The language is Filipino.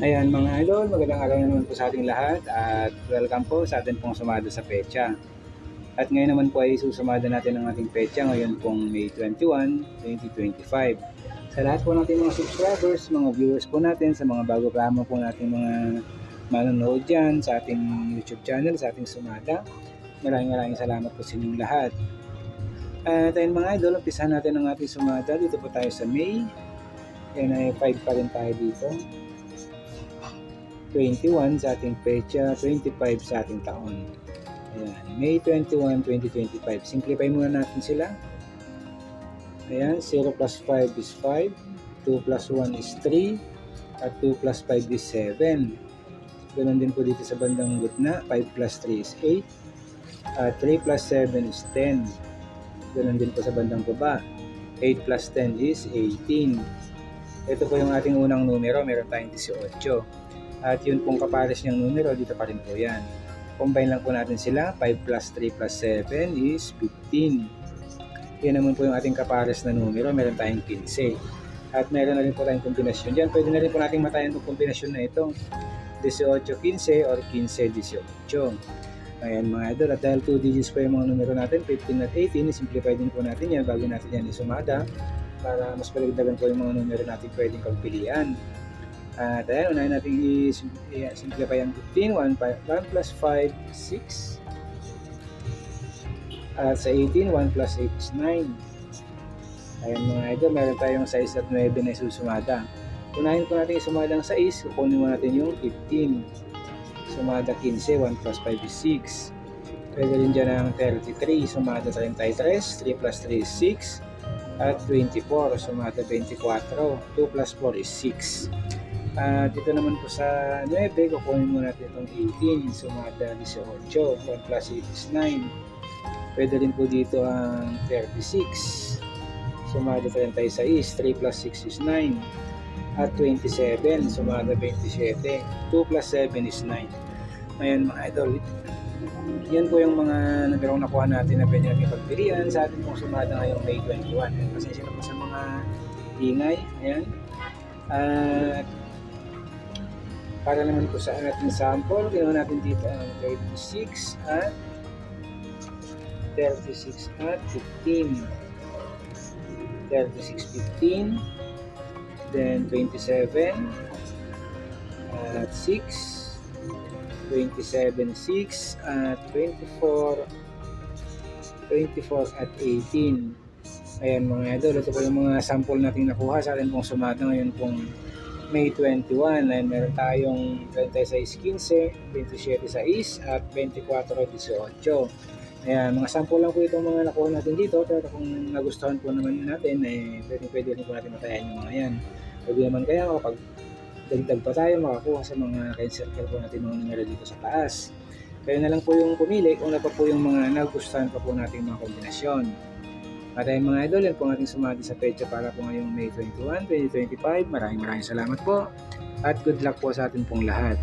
Ayan mga idol, magandang araw naman po sa ating lahat at welcome po sa atin pong sumada sa pecha. At ngayon naman po ay susumada natin ang ating pecha ngayon pong May 21, 2025. Sa lahat po natin mga subscribers, mga viewers po natin, sa mga bago pa po natin mga manonood dyan sa ating YouTube channel, sa ating sumada. Maraming maraming salamat po sa inyong lahat. At ayun mga idol, umpisahan natin ang ating sumada. Dito po tayo sa May. Yan ay 5 pa rin tayo dito. 21 sa ating pecha, 25 sa ating taon. Ayan, May 21, 2025. Simplify muna natin sila. Ayan, 0 plus 5 is 5, 2 plus 1 is 3, at 2 plus 5 is 7. Ganun din po dito sa bandang gitna, 5 plus 3 is 8, at 3 plus 7 is 10. Ganun din po sa bandang baba, 8 plus 10 is 18. Ito po yung ating unang numero, meron tayong 18. At yun pong kapares niyang numero, dito pa rin po yan. Combine lang po natin sila, 5 plus 3 plus 7 is 15. Yan naman po yung ating kapares na numero, meron tayong 15. At meron na rin po tayong kombinasyon dyan. Pwede na rin po natin matayan itong kombinasyon na ito. 18-15 or 15-18. Ayan mga idol. At dahil 2 digits po yung mga numero natin, 15 at 18, simplify din po natin yan bago natin yan isumada para mas palagdagan po yung mga numero natin pwedeng pagpilian. At ayan, unahin natin i-simplify ang 15. 1, 1 plus 5, 6. At sa 18, 1 plus 8 is 9. Ayan mga idol, meron tayong 6 at 9 na isusumada. Unahin po natin isumada ang 6, kukunin mo natin yung 15. Sumada 15, 1 plus 5 is 6. Pwede rin dyan ang 33, sumada 33, 3 plus 3 is 6. At 24, sumada 24, 2 plus 4 is 6. At dito naman po sa 9, kukunin mo natin itong 18, sumada 18, 1 plus 8 is 9. Pwede rin po dito ang 36, sumada 36, 3 plus 6 is 9. At 27, sumada 27, 2 plus 7 is 9. Ngayon mga idol, yan po yung mga numerong nakuha natin na pwede natin pagpilian sa ating pong sumada ngayong May 21. Pasensya na po sa mga ingay. Ayan. At para naman po sa ating sample, ginawa natin dito ang 36 at 36 at 15. 36, 15. Then 27 at 6. 27, 6 at 24. 24 at 18. Ayan mga idol, ito po yung mga sample nating nakuha sa atin pong sumada ngayon pong May 21. Ayan, meron tayong 36, 15, 27, 6 at 24, 18. Ayan, mga sample lang po itong mga nakuha natin dito pero kung nagustuhan po naman natin, eh, pwede, pwede rin po natin matayan yung mga yan. Pwede naman kaya kapag dagdag pa tayo makakuha sa mga ka-circle po natin mga numero dito sa taas. Kayo na lang po yung pumili kung ano po yung mga nagustuhan pa po nating mga kombinasyon. Ayun mga idol, yan po ang ating sumati sa pecha para po ngayong May 21, 2025. Maraming maraming salamat po at good luck po sa atin pong lahat.